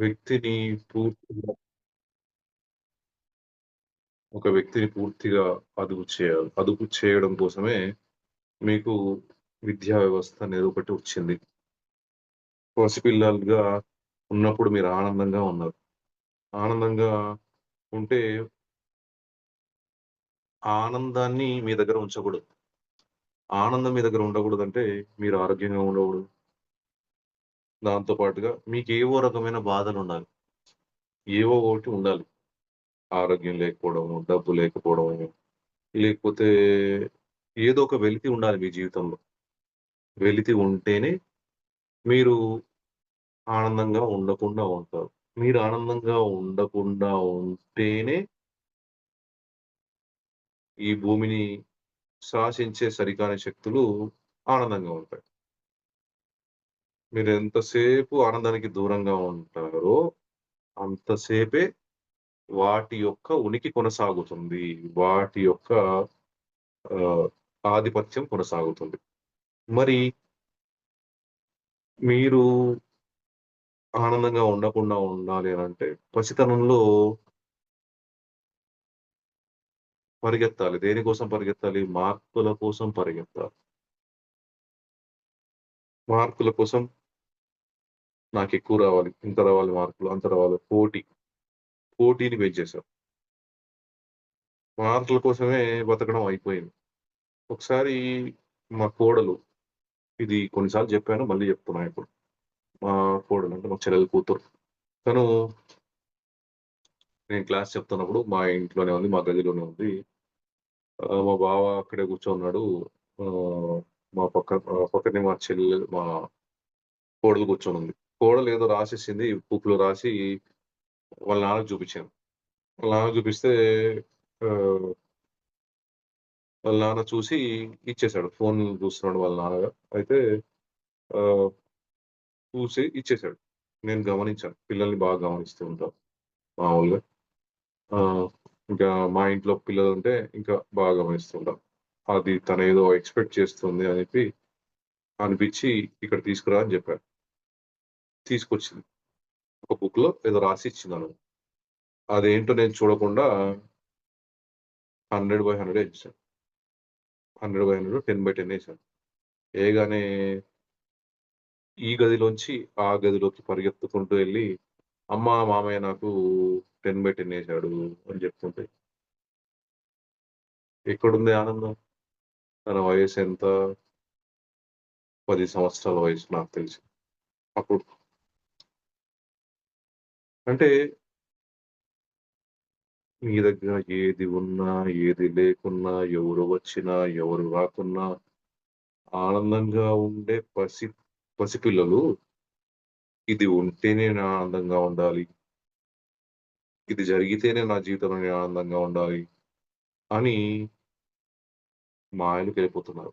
వ్యక్తిని పూర్తిగా ఒక వ్యక్తిని పూర్తిగా అదుపు చేయాలి. అదుపు చేయడం కోసమే మీకు విద్యా వ్యవస్థ అనేది ఒకటి వచ్చింది. పసిపిల్లలుగా ఉన్నప్పుడు మీరు ఆనందంగా ఉన్నారు. ఆనందంగా ఉంటే ఆనందాన్ని మీ దగ్గర ఉంచకూడదు. ఆనందం మీ దగ్గర ఉండకూడదు అంటే మీరు ఆరోగ్యంగా ఉండకూడదు. దాంతో పాటుగా మీకు ఏవో రకమైన బాధలు ఉండాలి ఏవో ఒకటి ఉండాలి. ఆరోగ్యం లేకపోవడము, డబ్బు లేకపోవడము, లేకపోతే ఏదో ఒక వెలితి ఉండాలి మీ జీవితంలో. వెలితి ఉంటేనే మీరు ఆనందంగా ఉండకుండా ఉంటారు. మీరు ఆనందంగా ఉండకుండా ఉంటేనే ఈ భూమిని శాసించే సరికాని శక్తులు ఆనందంగా ఉంటాయి. మీరు ఎంతసేపు ఆనందానికి దూరంగా ఉంటారో, అంతసేపే వాటి యొక్క ఉనికి కొనసాగుతుంది. వాటి యొక్క ఆధిపత్యం కొనసాగుతుంది. మరి మీరు ఆనందంగా ఉండకుండా ఉండాలి అని అంటే పసితనంలో పరిగెత్తాలి. దేనికోసం పరిగెత్తాలి? మార్కుల కోసం పరిగెత్తాలి. మార్కుల కోసం నాకు ఎక్కువ రావాలి. ఇంత రావాలి మార్కులు, అంత రావాలి. పోటీ. పోటీని పెంచేశారు. మార్కుల కోసమే బతకడం అయిపోయింది. ఒకసారి మా కోడలు ఇది కొన్నిసార్లు చెప్పాను. మళ్ళీ చెప్తున్నా ఇప్పుడు. మా కోడలు అంటే మా చెల్లెలు కూతురు. తను నేను క్లాస్ చెప్తున్నప్పుడు మా ఇంట్లోనే ఉంది. మా గదిలోనే ఉంది. మా బావ అక్కడే కూర్చోన్నాడు మా పక్క పక్కనే మా చెల్లెలు మా కోడలు కూర్చొని ఉంది కోడలు ఏదో రాసేసింది. బుక్‌లో రాసి వాళ్ళ నాన్నకు చూపించాను వాళ్ళ నాన్న చూపిస్తే వాళ్ళ నాన్న చూసి ఇచ్చేసాడు. ఫోన్ చూస్తున్నాడు వాళ్ళ నాన్నగా. అయితే చూసి ఇచ్చేసాడు. నేను గమనించాను. పిల్లల్ని బాగా గమనిస్తూ ఉంటాం మామూలుగా. ఇంకా మా ఇంట్లో పిల్లలు ఉంటే ఇంకా బాగా గమనిస్తుంటాం అది తనేదో ఎక్స్‌పెక్ట్ చేస్తుంది అని చెప్పి అనిపించి ఇక్కడ తీసుకురా అని చెప్పాడు తీసుకొచ్చింది. ఒక బుక్‌లో ఏదో రాసి ఇచ్చిందనమాట. అదేంటో నేను చూడకుండా 100/100 ఏసేసాను. 100/100 10/10 ఏసాను. ఏయగానే ఈ గదిలోంచి ఆ గదిలోకి పరిగెత్తుకుంటూ వెళ్ళి అమ్మ, మామయ్య నాకు టెన్ బై టెన్ వేసాడు అని చెప్తుంటే ఎక్కడుంది ఆనందం? తన వయసు ఎంత పది సంవత్సరాల వయసు నాకు తెలిసి. అప్పుడు. అంటే మీ దగ్గర ఏది ఉన్నా, ఏది లేకున్నా, ఎవరు వచ్చినా, ఎవరు రాకున్నా ఆనందంగా ఉండే పసి పసిపిల్లలు ఇది ఉంటేనే నేను ఆనందంగా ఉండాలి. ఇది జరిగితేనే నా జీవితంలో నేను ఆనందంగా ఉండాలి. అని మాయలకెళ్ళిపోతున్నారు.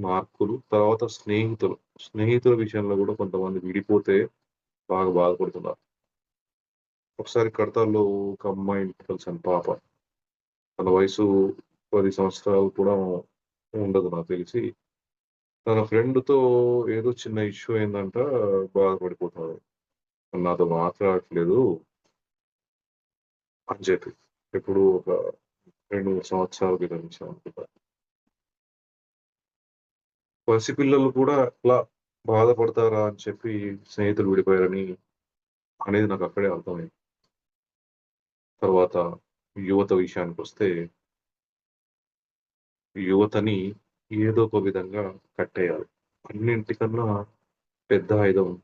మార్కులు, తర్వాత స్నేహితులు. స్నేహితుల విషయంలో గూడా కొంతమంది విడిపోతే బాగా బాధపడుతున్నారు. ఒకసారి కడతాల్లో ఒక అమ్మాయి కలిసాను పాప. తన వయసు పది సంవత్సరాలు కూడా ఉండదు నాకు తెలిసి. తన ఫ్రెండ్‌తో ఏదో చిన్న ఇష్యూ అయిందంట బాధపడిపోతాడు నాతో మాట్లాడట్లేదు అని చెప్పి. ఎప్పుడు ఒక 2, 3 సంవత్సరాల క్రితం అనుకుంటా. పసిపిల్లలు కూడా అట్లా బాధపడతారా అని చెప్పి స్నేహితులు విడిపోయారని అనేది నాకు అక్కడే అర్థమైంది. తర్వాత యువత విషయానికొస్తే యువతని ఏదో ఒక విధంగా కట్టేయాలి. అన్నింటికన్నా పెద్ద ఆయుధం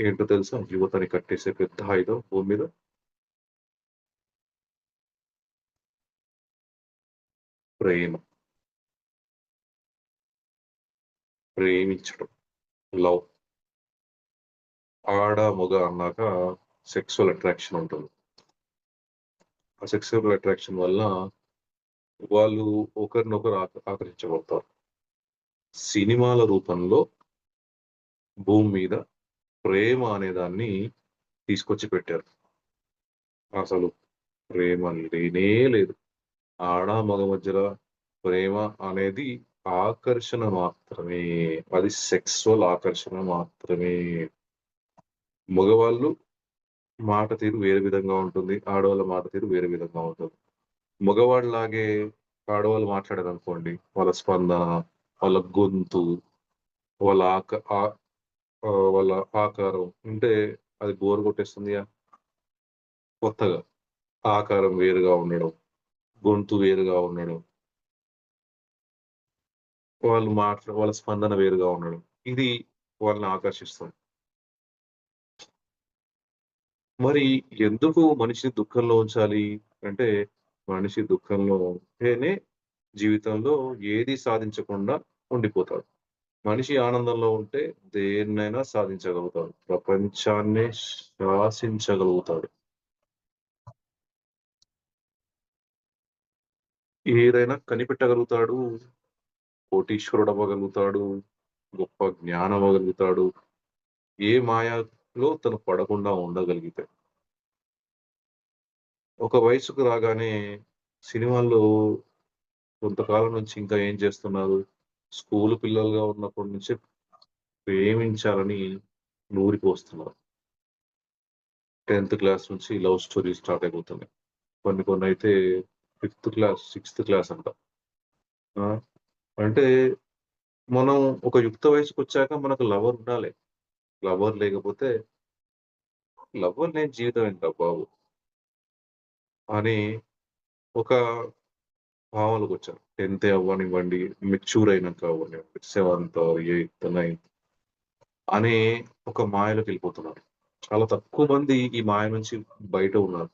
ఏంటో తెలుసా? యువతని కట్టేసే పెద్ద ఆయుధం భూమి మీద? ప్రేమ. ప్రేమించడం. లవ్. ఆడ, మగ అన్నాక సెక్సువల్ అట్రాక్షన్ ఉంటుంది. ఆ సెక్సువల్ అట్రాక్షన్ వల్ల వాళ్ళు ఒకరినొకరు ఆకర్షించబడతారు. సినిమాల రూపంలో భూమి మీద ప్రేమ అనే దాన్ని తీసుకొచ్చి పెట్టారు. అసలు ప్రేమ లేనే లేదు. ఆడ, మగ మధ్యలో ప్రేమ అనేది ఆకర్షణ మాత్రమే. అది సెక్సువల్ ఆకర్షణ మాత్రమే. మగవాళ్ళు మాట తీరు వేరే విధంగా ఉంటుంది. ఆడవాళ్ళ మాట తీరు వేరే విధంగా ఉంటుంది. మగవాళ్ళలాగే ఆడవాళ్ళు మాట్లాడారు అనుకోండి వాళ్ళ స్పందన, వాళ్ళ గొంతు, వాళ్ళ ఆక ఆ వాళ్ళ ఆకారం అంటే అది బోర్ కొట్టేస్తుంది కొత్తగా. ఆకారం వేరుగా ఉండడం, గొంతు వేరుగా ఉండడం. వాళ్ళు మాట్లా వాళ్ళ స్పందన వేరుగా ఉండడం. ఇది వాళ్ళని ఆకర్షిస్తుంది. మరి ఎందుకు మనిషిని దుఃఖంలో ఉంచాలి? అంటే మనిషి దుఃఖంలో ఉంటేనే జీవితంలో ఏది సాధించకుండా ఉండిపోతాడు. మనిషి ఆనందంలో ఉంటే దేన్నైనా సాధించగలుగుతాడు. ప్రపంచాన్ని శాసించగలుగుతాడు. ఏదైనా కనిపెట్టగలుగుతాడు. కోటీశ్వరుడవ్వగలుగుతాడు. గొప్ప జ్ఞానం అవ్వగలుగుతాడు ఏ లో తను పడకుండా ఉండగలిగితే. ఒక వయసుకు రాగానే సినిమాల్లో కొంతకాలం నుంచి ఇంకా ఏం చేస్తున్నారు? స్కూల్ పిల్లలుగా ఉన్నప్పటి నుంచే ప్రేమించాలని నూరిపోస్తున్నారు. 10థ్ క్లాస్ నుంచి లవ్ స్టోరీ స్టార్ట్ అయిపోతున్నాయి. కొన్ని కొన్ని అయితే ఫిఫ్త్ క్లాస్, సిక్స్త్ క్లాస్ అంట. అంటే మనం ఒక యుక్త వయసుకు వచ్చాక మనకు లవర్ ఉండాలి. లవర్ లేకపోతే లవ్వర్ లేని జీవితం ఏంటా బాబు! అని ఒక భావనలోకొచ్చారు. 10థ్ అవ్వనివ్వండి, మెచ్యూర్ అయినాక అవ్వనివ్వండి, సెవెంత్, ఎయిత్, నైన్త్ అనే ఒక మాయలోకెళ్ళిపోతున్నారు. చాలా తక్కువ మంది ఈ మాయ నుంచి బయట ఉన్నారు.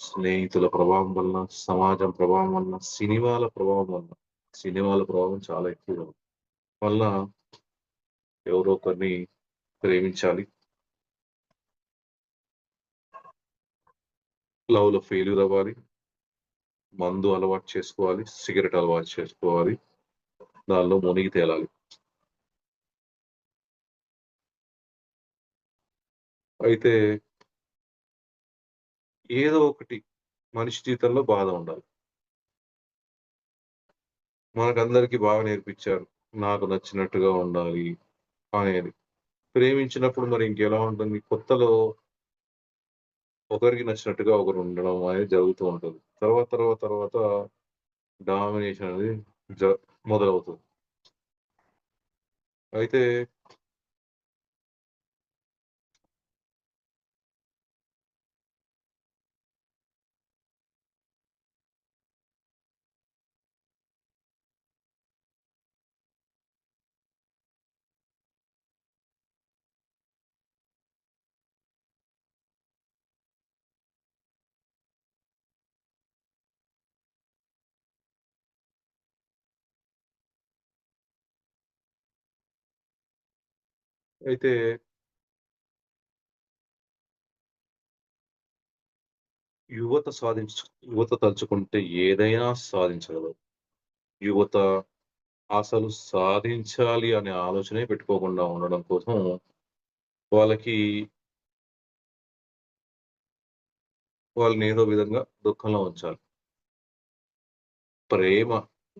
స్నేహితుల ప్రభావం వలన, సమాజం ప్రభావం వలన, సినిమాల ప్రభావం వలన. సినిమాల ప్రభావం చాలా ఎక్కువగా ఉంది. ఎవరో ఒకరిని ప్రేమించాలి. లవ్‌లో ఫెయిల్యూర్ అవ్వాలి. మందు అలవాటు చేసుకోవాలి. సిగరెట్ అలవాటు చేసుకోవాలి. దానిలో మునిగి తేలాలి. అయితే ఏదో ఒకటి మనిషి జీవితంలో బాధ ఉండాలి. మనకందరికీ బాగా నేర్పించారు. నాకు నచ్చినట్టుగా ఉండాలి అనేది. ప్రేమించినప్పుడు మరి ఇంకెలా ఉంటుంది? కొత్తలో ఒకరికి నచ్చినట్టుగా ఒకరు ఉండడం అనేది జరుగుతూ ఉంటుంది. తర్వాత, తర్వాత, తర్వాత డామినేషన్ అనేది జ మొదలవుతుంది. అయితే అయితే యువత సాధించ యువత తలుచుకుంటే ఏదైనా సాధించగలదు. యువత అసలు సాధించాలి అనే ఆలోచనే పెట్టుకోకుండా ఉండడం కోసం వాళ్ళకి వాళ్ళని ఏదో విధంగా దుఃఖంలో ఉంచాలి. ప్రేమ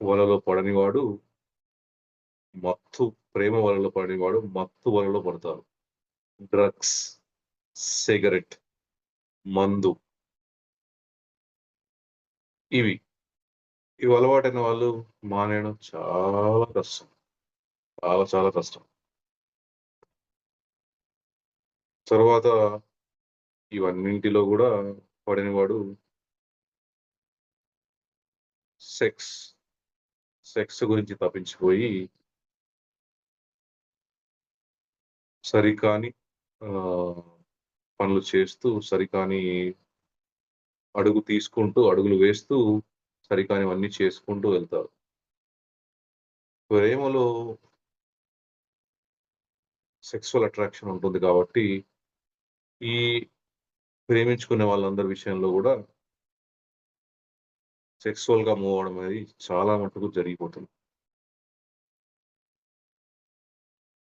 వలలో పడనివాడు మత్తు ప్రేమ వలలో పడేవాడు మత్తు వలలో పడతారు. డ్రగ్స్, సిగరెట్, మందు. ఇవి. ఇవి అలవాటైన వాళ్ళు మానేయడం చాలా కష్టం. చాలా చాలా కష్టం. తర్వాత ఇవన్నింటిలో కూడా పడినవాడు సెక్స్. సెక్స్ గురించి తప్పించిపోయి సరికాని పనులు చేస్తూ, సరికాని అడుగు తీసుకుంటూ, అడుగులు వేస్తూ, సరికానివన్నీ చేసుకుంటూ వెళ్తారు. ప్రేమలో సెక్సువల్ అట్రాక్షన్ ఉంటుంది కాబట్టి ఈ ప్రేమించుకునే వాళ్ళందరి విషయంలో కూడా సెక్సువల్‌గా మూవ్ అవ్వడం అనేది చాలా మటుకు జరిగిపోతుంది.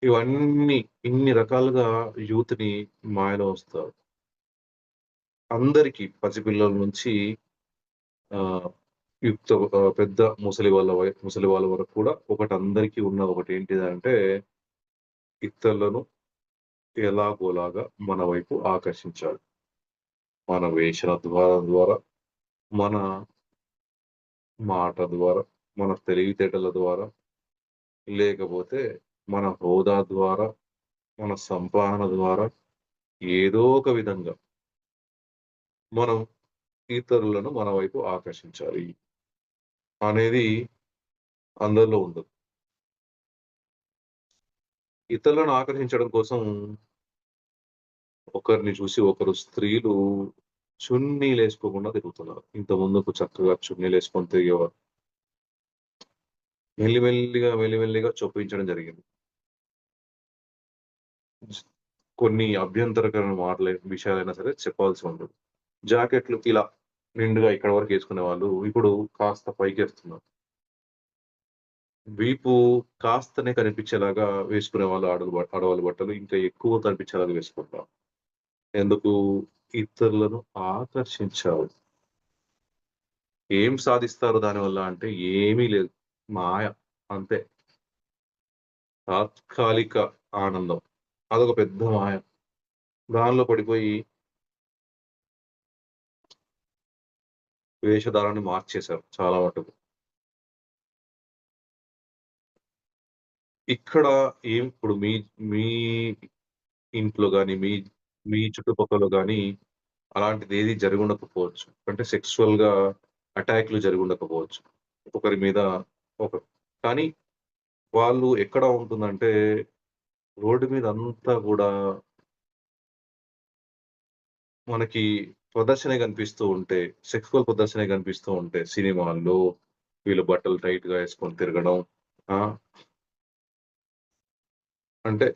ఇవన్నీ ఇన్ని రకాలుగా యూత్‌ని మాయలో వస్తారు అందరికి పసిపిల్లల నుంచి యుక్త పెద్ద ముసలి వాళ్ళ ముసలి వాళ్ళ వరకు కూడా ఒకటి అందరికీ ఉన్న ఒకటి ఏంటిదంటే ఇతరులను ఎలాగోలాగా మన వైపు ఆకర్షించాలి. మన వేషల ద్వారా ద్వారా, మన మాట ద్వారా, మన తెలివితేటల ద్వారా, లేకపోతే మన హోదా ద్వారా, మన సంపాదన ద్వారా ఏదో ఒక విధంగా మనం ఇతరులను మన వైపు ఆకర్షించాలి. అనేది అందరిలో ఉండదు. ఇతరులను ఆకర్షించడం కోసం ఒకరిని చూసి ఒకరు స్త్రీలు చున్నీలేసుకోకుండా తిరుగుతున్నారు. ఇంత ముందుకు చక్కగా చున్నీలేసుకొని తిరిగేవారు. మెల్లిమెల్లిగా, మెల్లిమెల్లిగా చొప్పించడం జరిగింది. కొన్ని అభ్యంతరకరమైన మాటలు విషయాలైనా సరే చెప్పాల్సి ఉండదు జాకెట్లు ఇలా నిండుగా ఇక్కడ వరకు వేసుకునే వాళ్ళు ఇప్పుడు కాస్త పైకేస్తున్నారు. వీపు కాస్తనే కనిపించేలాగా వేసుకునే వాళ్ళు ఆడలు ఆడవాళ్ళ బట్టలు ఇంకా ఎక్కువ కనిపించేలాగా వేసుకుంటారు. ఎందుకు? ఇతరులను ఆకర్షించాలి. ఏం సాధిస్తారు దానివల్ల అంటే ఏమీ లేదు. మాయ అంతే. తాత్కాలిక ఆనందం. అదొక పెద్ద మాయ. దానిలో పడిపోయి వేషధారాన్ని మార్చేశారు చాలా మటుకు. ఇక్కడ ఏం ఇప్పుడు మీ మీ ఇంట్లో కానీ మీ మీ చుట్టుపక్కల కానీ గాని అలాంటిదేది జరిగుండకపోవచ్చు. అంటే సెక్సువల్‌గా అటాక్‌లు జరిగుండకపోవచ్చు. ఒకరి మీద ఒక కానీ వాళ్ళు ఎక్కడ ఉంటుందంటే రోడ్డు మీద అంతా కూడా మనకి ప్రదర్శనే కనిపిస్తూ ఉంటే, సెక్సువల్ ప్రదర్శనే కనిపిస్తూ ఉంటే సినిమాల్లో వీళ్ళు బట్టలు టైట్‌గా వేసుకొని తిరగడం. ఆ! అంటే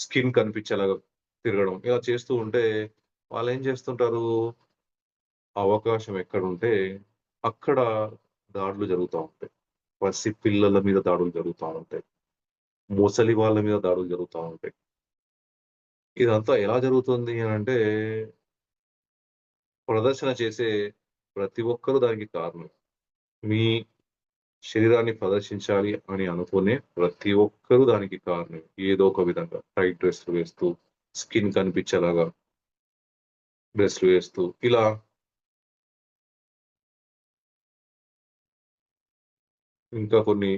స్కిన్ కనిపించేలాగా తిరగడం. ఇలా చేస్తూ ఉంటే వాళ్ళు ఏం చేస్తుంటారు? అవకాశం ఎక్కడుంటే అక్కడ దాడులు జరుగుతూ ఉంటాయి. పసి పిల్లల మీద దాడులు జరుగుతా ఉంటాయి. ముసలి వాళ్ళ మీద దాడులు జరుగుతూ ఉంటాయి. ఇదంతా ఎలా జరుగుతుంది అని అంటే ప్రదర్శన చేసే ప్రతి ఒక్కరు దానికి కారణం. మీ శరీరాన్ని ప్రదర్శించాలి అని అనుకునే ప్రతి ఒక్కరు దానికి కారణం. ఏదో ఒక విధంగా టైట్ డ్రెస్‌లు వేస్తూ, స్కిన్ కనిపించేలాగా డ్రెస్‌లు వేస్తూ ఇలా ఇంకా కొన్ని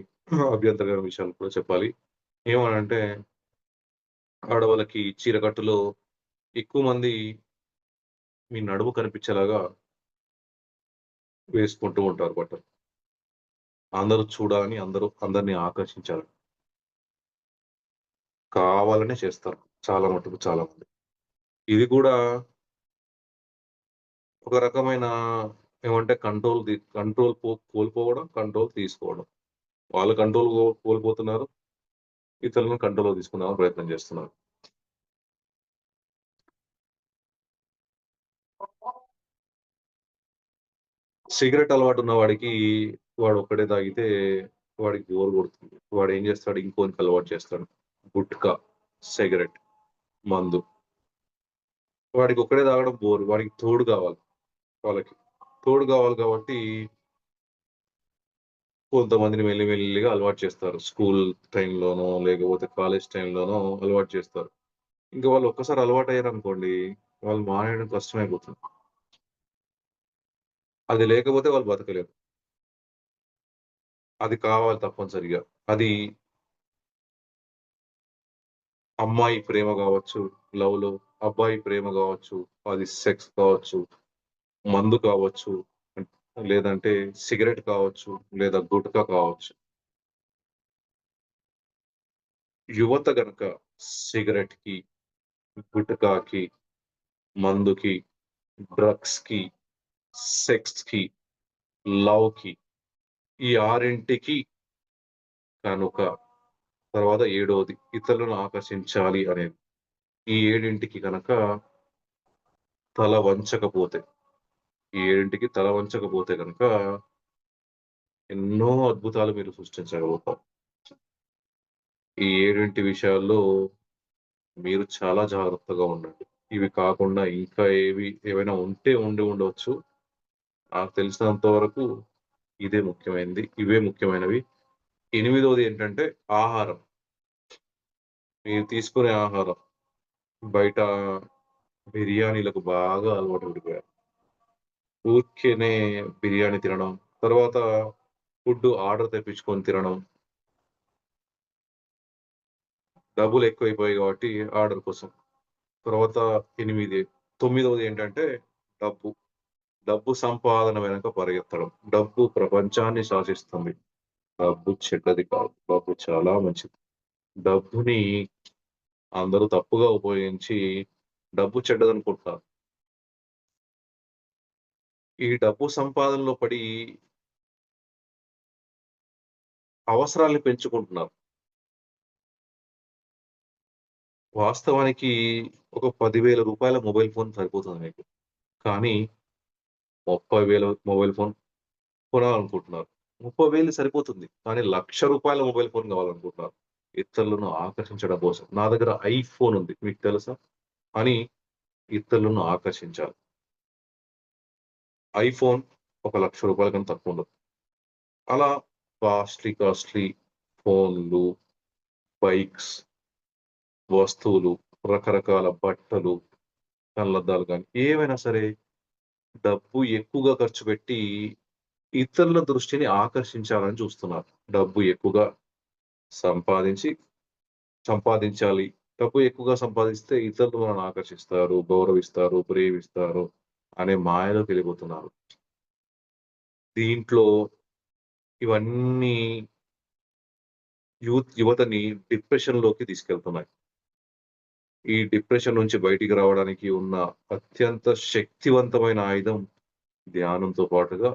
అభ్యంతరకరమైన విషయాలు కూడా చెప్పాలి. ఏమనంటే ఆడవాళ్ళకి చీరకట్టులో ఎక్కువ మంది మీ నడుము కనిపించేలాగా వేసుకుంటూ ఉంటారు బట్టలు. అందరూ చూడాలని, అందరూ అందరిని ఆకర్షించాలి కావాలనే చేస్తారు. చాలా మటుకు చాలా మంది. ఇది కూడా ఒక రకమైన ఏమంటే కంట్రోల్ కంట్రోల్ పో కోల్పోవడం, కంట్రోల్ తీసుకోవడం. వాళ్ళు కంట్రోల్ కో కోల్పోతున్నారు. ఇతరులను కంట్రోల్‌లో తీసుకుందామని ప్రయత్నం చేస్తున్నారు. సిగరెట్ అలవాటు ఉన్న వాడికి వాడు ఒక్కడే తాగితే వాడికి బోర్ కొడుతుంది. వాడు ఏం చేస్తాడు ఇంకోనికి అలవాటు చేస్తాడు. గుట్కా, సిగరెట్, మందు. వాడికి ఒక్కడే తాగడం బోర్. వాడికి తోడు కావాలి. వాళ్ళకి. తోడు కావాలి కాబట్టి కొంతమందిని మెల్లిమెల్లిగా అలవాటు చేస్తారు. స్కూల్ టైంలోనో, లేకపోతే కాలేజ్ టైంలోనో అలవాటు చేస్తారు. ఇంక వాళ్ళు ఒక్కసారి అలవాటు అయ్యారనుకోండి వాళ్ళు మానేయడం కష్టమైపోతుంది. అది లేకపోతే వాళ్ళు బతకలేరు. అది కావాలి తప్పనిసరిగా. అది అమ్మాయి ప్రేమ కావచ్చు లవ్‌లో. అబ్బాయి ప్రేమ కావచ్చు అది సెక్స్ కావచ్చు, మందు కావచ్చు, లేదంటే సిగరెట్ కావచ్చు, లేదా గుట్కా కావచ్చు. యువత గనక సిగరెట్‌కి, గుట్కాకి, మందుకి, డ్రగ్స్‌కి, సెక్స్‌కి, లవ్‌కి ఈ ఆరింటికి కనుక తర్వాత ఏడవది ఇతరులను ఆకర్షించాలి అనేది. ఈ ఏడింటికి కనుక తల వంచకపోతే, ఈ ఏడింటికి తల వంచకపోతే కనుక ఎన్నో అద్భుతాలు మీరు సృష్టించగలుగుతారు. ఈ ఏడింటి విషయాల్లో మీరు చాలా జాగ్రత్తగా ఉండండి. ఇవి కాకుండా ఇంకా ఏవి ఏవైనా ఉంటే ఉండి ఉండవచ్చు. నాకు తెలిసినంత వరకు ఇదే ముఖ్యమైనది. ఇవే ముఖ్యమైనవి. ఎనిమిదవది ఏంటంటే ఆహారం. మీరు తీసుకునే ఆహారం. బయట బిర్యానీలకు బాగా అలవాటు పడిపోయారు. ఊరికేనే బిర్యానీ తినడం, తర్వాత ఫుడ్ ఆర్డర్ తెప్పించుకొని తినడం. డబ్బులు ఎక్కువైపోయాయి కాబట్టి ఆర్డర్ కోసం. తర్వాత ఎనిమిది తొమ్మిదవది ఏంటంటే డబ్బు. డబ్బు సంపాదన వెనక పరిగెత్తడం. డబ్బు ప్రపంచాన్ని శాసిస్తుంది. డబ్బు చెడ్డది కాదు. డబ్బు చాలా మంచిది. డబ్బుని అందరూ తప్పుగా ఉపయోగించి డబ్బు చెడ్డదనుకుంటారు ఈ డబ్బు సంపాదనలో పడి అవసరాలు పెంచుకుంటున్నారు. వాస్తవానికి ఒక పదివేల రూపాయల మొబైల్ ఫోన్ సరిపోతుంది మీకు. కానీ 30,000 మొబైల్ ఫోన్ కొనాలనుకుంటున్నారు. 30,000 సరిపోతుంది. కానీ లక్ష రూపాయల మొబైల్ ఫోన్ కావాలనుకుంటున్నారు. ఇతరులను ఆకర్షించడం కోసం. నా దగ్గర ఐఫోన్ ఉంది. మీకు తెలుసా? అని ఇతరులను ఆకర్షించాలి. ఐఫోన్ ఒక లక్ష రూపాయల కన్నా తక్కువుండదు. అలా కాస్ట్‌లీ, కాస్ట్‌లీ ఫోన్‌లు, బైక్స్, వస్తువులు, రకరకాల బట్టలు, కళ్ళద్దాలు కానీ ఏవైనా సరే డబ్బు ఎక్కువగా ఖర్చు పెట్టి ఇతరుల దృష్టిని ఆకర్షించాలని చూస్తున్నారు. డబ్బు ఎక్కువగా సంపాదించి సంపాదించాలి. డబ్బు ఎక్కువగా సంపాదిస్తే ఇతరులు మనల్ని ఆకర్షిస్తారు, గౌరవిస్తారు, ప్రేమిస్తారు అనే మాయలోకెళ్ళిపోతున్నారు. దీంట్లో ఇవన్నీ యూత్ యువతని డిప్రెషన్‌లోకి తీసుకెళ్తున్నాయి. ఈ డిప్రెషన్ నుంచి బయటికి రావడానికి ఉన్న అత్యంత శక్తివంతమైన ఆయుధం ధ్యానంతో పాటుగా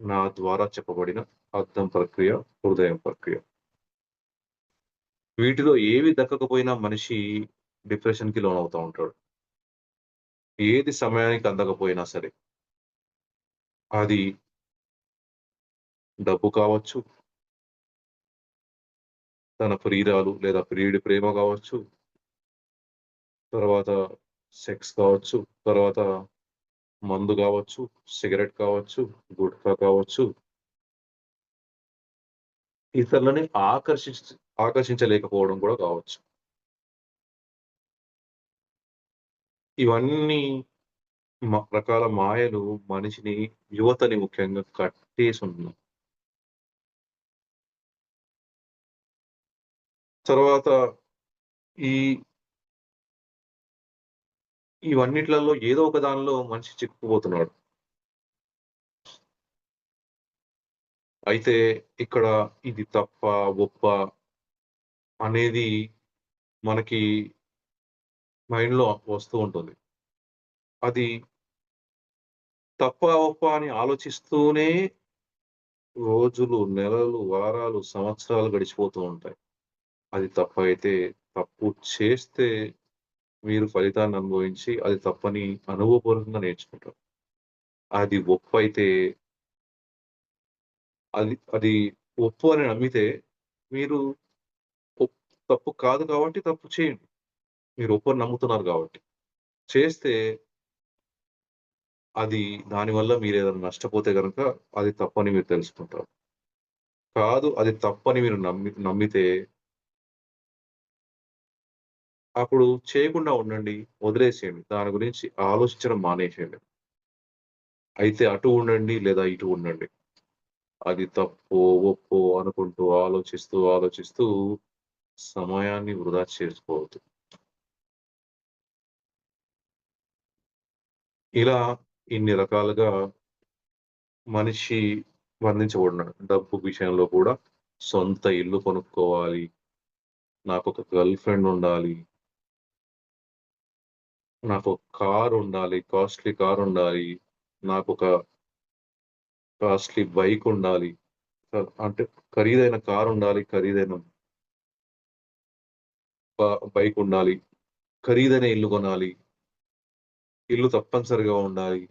నా ద్వారా చెప్పబడిన అర్థం ప్రక్రియ, హృదయం ప్రక్రియ. వీటిలో ఏవి దక్కకపోయినా మనిషి డిప్రెషన్‌కి లోనవుతూ ఉంటాడు. ఏది సమయానికి అందకపోయినా సరే. అది డబ్బు కావచ్చు. తన ప్రియురాలు లేదా ప్రియుడి ప్రేమ కావచ్చు. తర్వాత సెక్స్ కావచ్చు. తర్వాత మందు కావచ్చు, సిగరెట్ కావచ్చు, గుట్కా కావచ్చు. ఇతరులని ఆకర్షించ ఆకర్షించలేకపోవడం కూడా కావచ్చు. ఇవన్నీ మ రకాల మాయలు మనిషిని, యువతని ముఖ్యంగా కట్టేసుంటున్నాయి. తర్వాత ఈ ఇవన్నిట్లలో ఏదో ఒక దానిలో మనిషి చిక్కుపోతున్నాడు అయితే ఇక్కడ ఇది తప్ప ఒప్పా? అనేది మనకి మైండ్‌లో వస్తూ ఉంటుంది. అది తప్ప ఒప్పా? అని ఆలోచిస్తూనే రోజులు, నెలలు, వారాలు, సంవత్సరాలు గడిచిపోతూ ఉంటాయి. అది తప్పైతే తప్పు చేస్తే మీరు ఫలితాన్ని అనుభవించి అది తప్పని అనుభవపూర్వకంగా నేర్చుకుంటారు. అది ఒప్పు అయితే అది అది ఒప్పు అని నమ్మితే మీరు తప్పు కాదు కాబట్టి తప్పు చేయండి. మీరు ఒప్పు నమ్ముతున్నారు కాబట్టి. చేస్తే అది దానివల్ల ఏదైనా నష్టపోతే కనుక అది తప్పని మీరు తెలుసుకుంటారు. కాదు అది తప్పని మీరు నమ్మి నమ్మితే అప్పుడు చేయకుండా ఉండండి. వదిలేసేయండి. దాని గురించి ఆలోచించడం మానేసేయండి. అయితే అటు ఉండండి లేదా ఇటు ఉండండి. అది తప్పో, ఒప్పో అనుకుంటూ ఆలోచిస్తూ, ఆలోచిస్తూ సమయాన్ని వృధా చేసుకోవద్దు. ఇలా ఇన్ని రకాలుగా మనిషి బంధించబడినాడు. డబ్బు విషయంలో కూడా సొంత ఇల్లు కొనుక్కోవాలి. నాకు ఒక గర్ల్ ఫ్రెండ్ ఉండాలి. నాకొక కార్ ఉండాలి. కాస్ట్‌లీ కార్ ఉండాలి. నాకు ఒక కాస్ట్‌లీ బైక్ ఉండాలి. అంటే ఖరీదైన కార్ ఉండాలి. ఖరీదైన బైక్ ఉండాలి. ఖరీదైన ఇల్లు కొనాలి. ఇల్లు తప్పనిసరిగా ఉండాలి.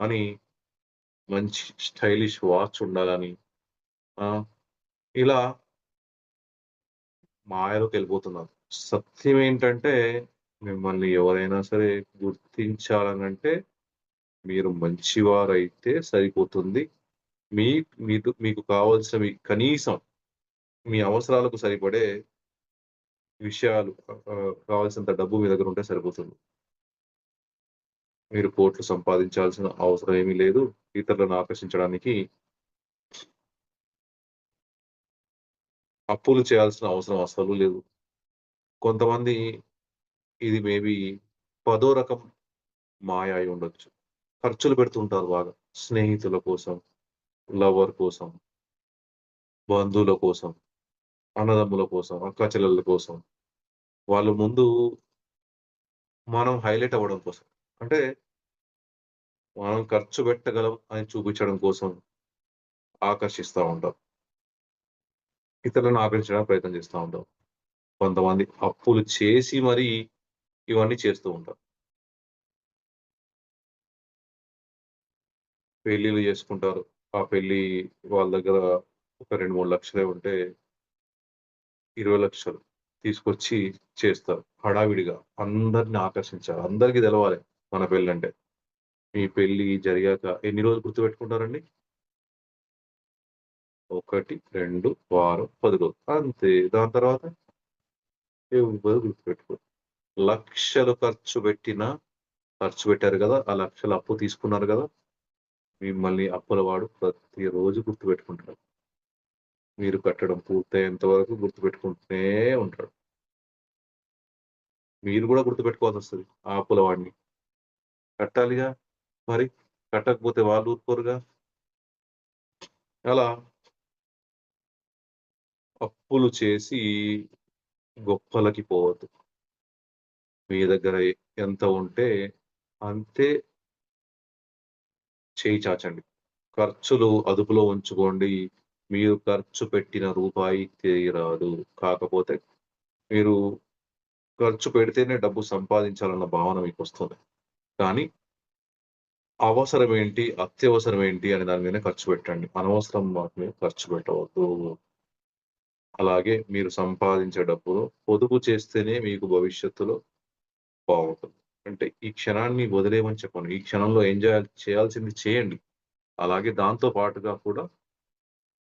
అని మంచి స్టైలిష్ వాచ్ ఉండాలని. ఇలా మాయలోకి మాయలోకెళ్ళిపోతున్నారు. సత్యం ఏంటంటే మిమ్మల్ని ఎవరైనా సరే గుర్తించాలనంటే మీరు మంచివారైతే సరిపోతుంది. మీ మీకు మీకు కావాల్సినవి కనీసం మీ అవసరాలకు సరిపడే విషయాలు కావాల్సినంత డబ్బు మీ దగ్గర ఉంటే సరిపోతుంది. మీరు కోట్లు సంపాదించాల్సిన అవసరం ఏమీ లేదు. ఇతరులను ఆకర్షించడానికి అప్పులు చేయాల్సిన అవసరం అసలు లేదు. కొంతమంది ఇది మేబీ పదో రకం మాయ అయి ఉండొచ్చు. ఖర్చులు పెడుతుంటారు బాగా. స్నేహితుల కోసం, లవర్ కోసం, బంధువుల కోసం, అన్నదమ్ముల కోసం, అక్కచెల్లెళ్ళ కోసం. వాళ్ళు ముందు మనం హైలైట్ అవ్వడం కోసం. అంటే మనం ఖర్చు పెట్టగలం అని చూపించడం కోసం ఆకర్షిస్తా ఉంటాం. ఇతరులను ఆకర్షించడానికి ప్రయత్నం చేస్తూ ఉంటాం. కొంతమంది అప్పులు చేసి మరీ ఇవన్నీ చేస్తూ ఉంటాం పెళ్ళిళ్ళు చేసుకుంటారు. ఆ పెళ్ళి వాళ్ళ దగ్గర ఒక 2, 3 లక్షలే ఉంటే ఇరవై లక్షలు తీసుకొచ్చి చేస్తారు. హడావిడిగా అందరిని ఆకర్షించాలి. అందరికీ తెలవాలి మన పెళ్ళంటే. మీ పెళ్ళి జరిగాక ఎన్ని రోజులు గుర్తుపెట్టుకుంటారండి? 1, 2 వారం, పది రోజులు. అంతే. దాని తర్వాత ఎవరు గుర్తుపెట్టుకోరు. లక్షలు ఖర్చు పెట్టిన ఖర్చు పెట్టారు కదా ఆ లక్షలు అప్పు తీసుకున్నారు కదా మిమ్మల్ని అప్పులవాడు ప్రతిరోజు గుర్తుపెట్టుకుంటాడు. మీరు కట్టడం పూర్తయ్యేంత వరకు గుర్తుపెట్టుకుంటూనే ఉంటాడు. మీరు కూడా గుర్తుపెట్టుకోవాల్సి వస్తుంది ఆ అప్పులవాడిని. కట్టాలిగా! మరి కట్టకపోతే వాళ్ళు ఊరుకోరుగా! అలా అప్పులు చేసి గొప్పలకి పోవద్దు. మీ దగ్గర ఎంత ఉంటే అంతే చేయి చాచండి. ఖర్చులు అదుపులో ఉంచుకోండి. మీరు ఖర్చు పెట్టిన రూపాయి తీరాదు కాకపోతే మీరు ఖర్చు పెడితేనే డబ్బు సంపాదించాలన్న భావన మీకు వస్తుంది కానీ అవసరం ఏంటి? అత్యవసరం ఏంటి? అనే దాని మీద ఖర్చు పెట్టండి. అనవసరం వాటి మీద ఖర్చు పెట్టవద్దు. అలాగే మీరు సంపాదించే డబ్బును పొదుపు చేస్తేనే మీకు భవిష్యత్తులో బాగుంటుంది అంటే ఈ క్షణాన్ని వదిలేయమని చెప్పను. ఈ క్షణంలో ఎంజాయ్ చేయాల్సింది చేయండి. అలాగే దాంతో పాటుగా కూడా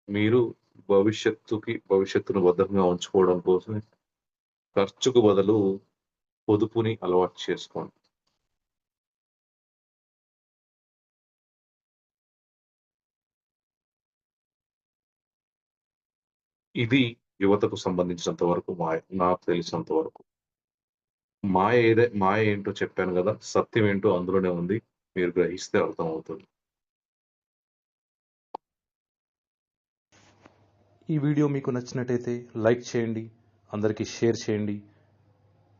మీరు భవిష్యత్తుకి భవిష్యత్తును భద్రంగా ఉంచుకోవడం కోసం ఖర్చుకు బదులు పొదుపుని అలవాటు చేసుకోండి. ఇది యువతకు సంబంధించినంత వరకు మాయ. నాకు తెలిసినంత వరకు. మాయ ఏదే మాయ ఏంటో చెప్పాను కదా సత్యం ఏంటో అందులోనే ఉంది. మీరు గ్రహిస్తే అర్థమవుతుంది. ఈ వీడియో మీకు నచ్చినట్టయితే లైక్ చేయండి. అందరికీ షేర్ చేయండి.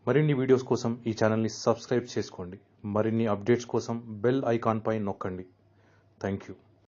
మరిన్ని వీడియోస్ కోసం ఈ ఛానల్‌ని సబ్స్క్రైబ్ చేసుకోండి. మరిన్ని అప్డేట్స్ కోసం బెల్ ఐకాన్‌పై నొక్కండి. Thank you.